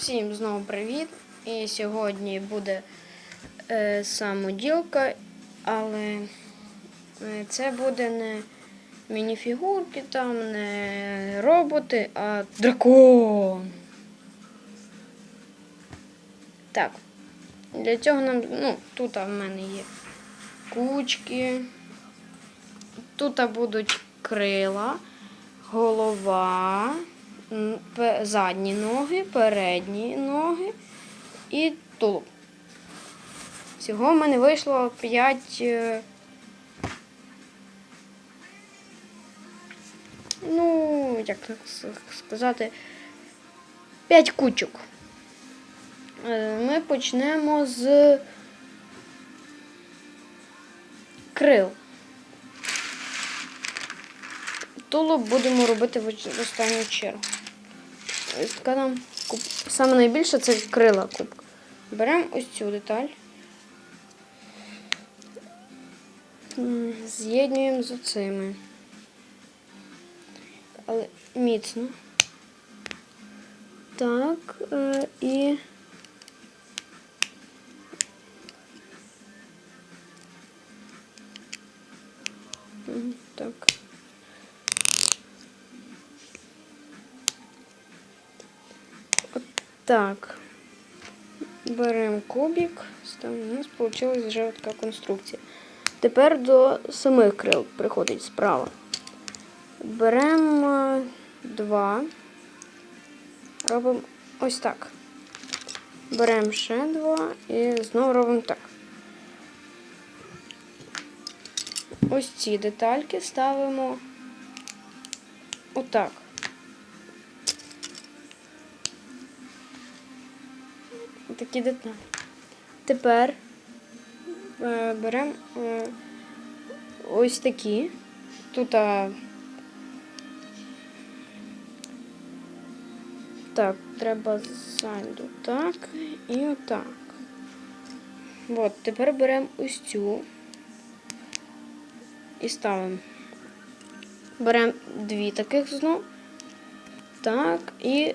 Всім знову привіт! І сьогодні буде е, самоділка, але е, це буде не мініфігурки, там, не роботи, а дракон. Так. Для цього нам, ну, тут в мене є кучки. Тут будуть крила, голова, задні ноги, передні ноги і тулуб. Всього в мене вийшло 5. Ну, як сказати, 5 кучок. Е, Ми почнемо з крил. Тулуб будемо робити в останню чергу. Така нам куб... Саме найбільше це крила кубка. Беремо ось цю деталь. З'єднуємо з оцими. Але міцно. Так, е, і. Так. Так. Беремо кубик. У нас вийшла вже така конструкція. Тепер до самих крил приходить справа. Беремо два. Робимо ось так. Беремо ще два і знову робимо так. Ось ці детальки ставимо отак. Такі деталі. Тепер е, беремо е, ось такі. Тут а, так, треба ззаду так і отак. От, тепер беремо ось цю і ставимо. Беремо дві таких знов. Так, і